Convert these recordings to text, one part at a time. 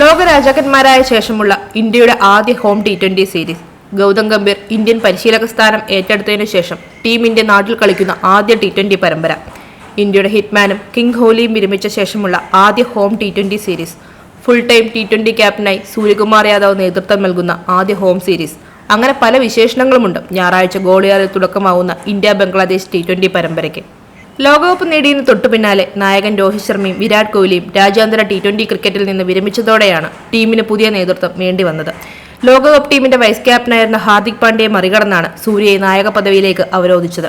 ലോകരാജാക്കന്മാരായ ശേഷമുള്ള ഇന്ത്യയുടെ ആദ്യ home T twenty series Gautam Gambhir Indian പരിശീലക സ്ഥാനം ഏറ്റെടുത്തതിനു ശേഷം ടീം ഇന്ത്യ നാട്ടിൽ കളിക്കുന്ന ആദ്യ ടി ട്വന്റി പരമ്പര. ഇന്ത്യയുടെ ഹിറ്റ്മാനും കിങ് കോഹ്ലിയും വിരമിച്ച ശേഷമുള്ള ആദ്യ home T twenty series full time T twenty ക്യാപ്റ്റനായി സൂര്യകുമാർ യാദവ് നേതൃത്വം നൽകുന്ന ആദ്യ ഹോം സീരീസ് അങ്ങനെ പല വിശേഷണങ്ങളുമുണ്ട്. ഞായറാഴ്ച ഗോളിയാറിൽ തുടക്കമാവുന്ന ഇന്ത്യ ബംഗ്ലാദേശ് ടി ട്വന്റി പരമ്പരയ്ക്ക്. ലോകകപ്പ് നേടിയതിന് തൊട്ടു പിന്നാലെ നായകൻ രോഹിത് ശർമ്മയും വിരാട് കോഹ്ലിയും രാജ്യാന്തര ടി ട്വന്റി ക്രിക്കറ്റിൽ നിന്ന് വിരമിച്ചതോടെയാണ് ടീമിന് പുതിയ നേതൃത്വം വേണ്ടി വന്നത്. ലോകകപ്പ് ടീമിന്റെ വൈസ് ക്യാപ്റ്റനായിരുന്ന ഹാർദിക് പാണ്ഡ്യയെ മറികടന്നാണ് സൂര്യയെ നായക പദവിയിലേക്ക് അവരോധിച്ചത്.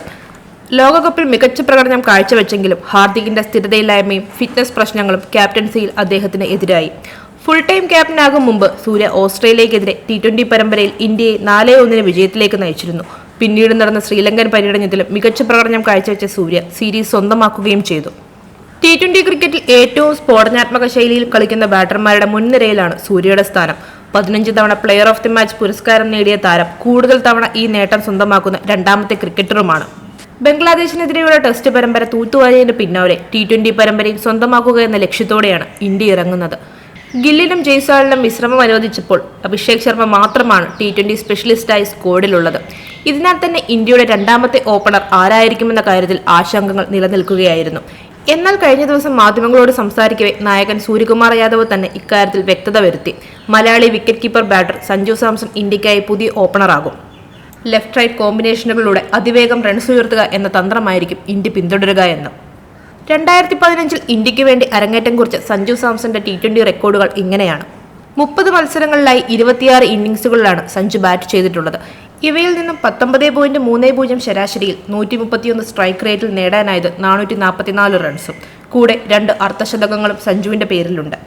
ലോകകപ്പിൽ മികച്ച പ്രകടനം കാഴ്ചവെച്ചെങ്കിലും ഹാർദിക്കിന്റെ സ്ഥിരതയില്ലായ്മയും ഫിറ്റ്നസ് പ്രശ്നങ്ങളും ക്യാപ്റ്റൻസിയിൽ അദ്ദേഹത്തിന് എതിരായി. ഫുൾ ടൈം ക്യാപ്റ്റനാകും മുമ്പ് സൂര്യ ഓസ്ട്രേലിയക്കെതിരെ ടി ട്വന്റി പരമ്പരയിൽ ഇന്ത്യയെ നാലേ ഒന്നിന് വിജയത്തിലേക്ക് നയിച്ചിരുന്നു. പിന്നീട് നടന്ന ശ്രീലങ്കൻ പര്യടനത്തിൽ മികച്ച പ്രകടനം കാഴ്ചവെച്ച സൂര്യ സീരീസ് സ്വന്തമാക്കുകയും ചെയ്തു. ടി ട്വന്റി ക്രിക്കറ്റിൽ ഏറ്റവും സ്ഫോടനാത്മക ശൈലിയിൽ കളിക്കുന്ന ബാറ്റർമാരുടെ മുൻനിരയിലാണ് സൂര്യയുടെ സ്ഥാനം. പതിനഞ്ച് തവണ പ്ലെയർ ഓഫ് ദി മാച്ച് പുരസ്കാരം നേടിയ താരം കൂടുതൽ തവണ ഈ നേട്ടം സ്വന്തമാക്കുന്ന രണ്ടാമത്തെ ക്രിക്കറ്ററുമാണ്. ബംഗ്ലാദേശിനെതിരെയുള്ള ടെസ്റ്റ് പരമ്പര തൂത്തുവാരിയതിന് പിന്നാലെ ടി ട്വന്റി പരമ്പരയും സ്വന്തമാക്കുക എന്ന ലക്ഷ്യത്തോടെയാണ് ഇന്ത്യ ഇറങ്ങുന്നത്. ഗില്ലിനും ജയ്സ്വാളിനും വിശ്രമം അനുവദിച്ചപ്പോൾ അഭിഷേക് ശർമ്മ മാത്രമാണ് ടി ട്വന്റി സ്പെഷ്യലിസ്റ്റായി സ്ക്വാഡിലുള്ളത് ഇതിനാൽ തന്നെ ഇന്ത്യയുടെ രണ്ടാമത്തെ ഓപ്പണർ ആരായിരിക്കുമെന്ന കാര്യത്തിൽ ആശങ്കകൾ നിലനിൽക്കുകയായിരുന്നു. എന്നാൽ കഴിഞ്ഞ ദിവസം മാധ്യമങ്ങളോട് സംസാരിക്കവേ നായകൻ സൂര്യകുമാർ യാദവ് തന്നെ ഇക്കാര്യത്തിൽ വ്യക്തത വരുത്തി. Malayali wicket keeper batter Sanju Samson ഇന്ത്യക്കായി പുതിയ ഓപ്പണറാകും ലെഫ്റ്റ് റൈറ്റ് കോമ്പിനേഷനുകളിലൂടെ അതിവേഗം റൺസ് ഉയർത്തുക എന്ന തന്ത്രമായിരിക്കും ഇന്ത്യ പിന്തുടരുക എന്ന്. രണ്ടായിരത്തി പതിനഞ്ചിൽ ഇന്ത്യയ്ക്ക് വേണ്ടി അരങ്ങേറ്റം കുറിച്ച സഞ്ജു സാംസന്റെ ടി ട്വന്റി റെക്കോർഡുകൾ ഇങ്ങനെയാണ്. മുപ്പത് മത്സരങ്ങളിലായി ഇരുപത്തിയാറ് ഇന്നിംഗ്സുകളിലാണ് സഞ്ജു ബാറ്റ് ചെയ്തിട്ടുള്ളത്. ഇവയിൽ നിന്നും പത്തൊമ്പത് പോയിന്റ് മൂന്ന് പൂജ്യം ശരാശരിയിൽ നൂറ്റി മുപ്പത്തിയൊന്ന് സ്ട്രൈക്ക് റേറ്റിൽ നേടാനായത് നാനൂറ്റി നാൽപ്പത്തിനാല് റൺസും കൂടെ രണ്ട് അർദ്ധശതകങ്ങളും സഞ്ജുവിന്റെ പേരിലുണ്ട്.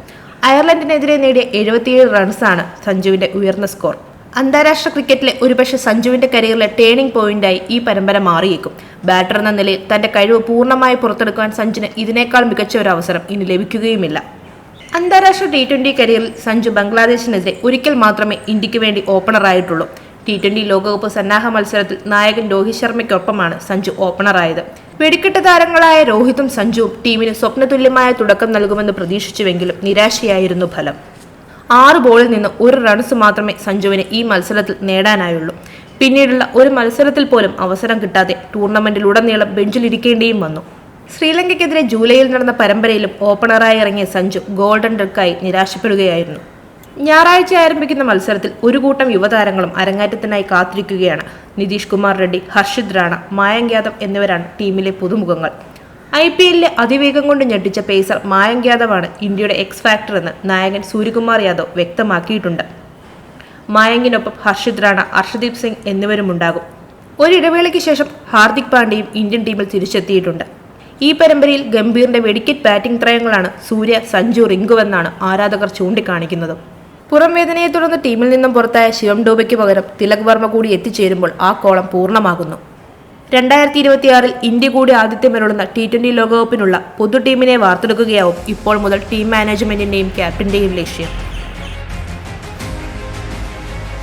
അയർലൻഡിനെതിരെ നേടിയ എഴുപത്തിയേഴ് റൺസാണ് സഞ്ജുവിന്റെ ഉയർന്ന സ്കോർ അന്താരാഷ്ട്ര ക്രിക്കറ്റിലെ ഒരുപക്ഷെ സഞ്ജുവിന്റെ കരിയറിലെ ടേണിംഗ് പോയിന്റായി ഈ പരമ്പര മാറിയേക്കും. ബാറ്റർ എന്ന നിലയിൽ തന്റെ കഴിവ് പൂർണമായി പുറത്തെടുക്കാൻ സഞ്ജിന് ഇതിനേക്കാൾ മികച്ച ഒരു അവസരം ഇനി ലഭിക്കുകയുമില്ല. അന്താരാഷ്ട്ര ടി ട്വന്റി കരിയറിൽ സഞ്ജു ബംഗ്ലാദേശിനെതിരെ ഒരിക്കൽ മാത്രമേ ഇന്ത്യയ്ക്ക് വേണ്ടി ഓപ്പണറായിട്ടുള്ളൂ ടി ട്വന്റി ലോകകപ്പ് സന്നാഹ മത്സരത്തിൽ നായകൻ രോഹിത് ശർമ്മയ്ക്കൊപ്പമാണ് സഞ്ജു ഓപ്പണറായത് വെടിക്കെട്ട് താരങ്ങളായ രോഹിതും സഞ്ജുവും ടീമിന് സ്വപ്നതുല്യമായ തുടക്കം നൽകുമെന്ന് പ്രതീക്ഷിച്ചുവെങ്കിലും നിരാശയായിരുന്നു ഫലം. ആറ് ബോളിൽ നിന്ന് ഒരു റൺസ് മാത്രമേ സഞ്ജുവിന് ഈ മത്സരത്തിൽ നേടാനായുള്ളൂ. പിന്നീടുള്ള ഒരു മത്സരത്തിൽ പോലും അവസരം കിട്ടാതെ ടൂർണമെന്റിലുടനീളം ബെഞ്ചിലിരിക്കേണ്ടിയും വന്നു. ശ്രീലങ്കയ്ക്കെതിരെ ജൂലൈയിൽ നടന്ന പരമ്പരയിലും ഓപ്പണറായി ഇറങ്ങിയ സഞ്ജു ഗോൾഡൻ ഡക്കായി നിരാശപ്പെടുകയായിരുന്നു. ഞായറാഴ്ച ആരംഭിക്കുന്ന മത്സരത്തിൽ ഒരു കൂട്ടം യുവതാരങ്ങളും അരങ്ങേറ്റത്തിനായി കാത്തിരിക്കുകയാണ്. നിതീഷ് കുമാർ റെഡ്ഡി ഹർഷിത് റാണ മായങ്ക് യാദവ് എന്നിവരാണ് ടീമിലെ പുതുമുഖങ്ങൾ. ഐ പി എല്ലിലെ അതിവേഗം കൊണ്ട് ഞെട്ടിച്ച പേസർ മായങ്ക് യാദവാണ് ഇന്ത്യയുടെ എക്സ് ഫാക്ടർ എന്ന് നായകൻ സൂര്യകുമാർ യാദവ് വ്യക്തമാക്കിയിട്ടുണ്ട്. മായങ്കിനൊപ്പം ഹർഷിത് റാണ അർഷദീപ് സിംഗ് എന്നിവരുമുണ്ടാകും. ഒരിടവേളയ്ക്ക് ശേഷം ഹാർദിക് പാണ്ഡ്യയും ഇന്ത്യൻ ടീമിൽ തിരിച്ചെത്തിയിട്ടുണ്ട്. ഈ പരമ്പരയിൽ ഗംഭീറിന്റെ വെടിക്കറ്റ് ബാറ്റിംഗ് ത്രയങ്ങളാണ് സൂര്യ സഞ്ജു റിങ്കു എന്നാണ് ആരാധകർ ചൂണ്ടിക്കാണിക്കുന്നത്. പുറം വേദനയെ തുടർന്ന് ടീമിൽ നിന്നും പുറത്തായ ശിവം ഡോബയ്ക്ക് പകരം തിലക് വർമ്മ കൂടി എത്തിച്ചേരുമ്പോൾ ആ കോളം പൂർണമാകുന്നു. രണ്ടായിരത്തി ഇരുപത്തിയാറിൽ ഇന്ത്യ കൂടി ആതിഥ്യമരുളുന്ന ടി ട്വന്റി ലോകകപ്പിനുള്ള പൊതു ടീമിനെ വാർത്തെടുക്കുകയാവും ഇപ്പോൾ മുതൽ ടീം മാനേജ്മെന്റിന്റെയും ക്യാപ്റ്റന്റെയും ലക്ഷ്യം.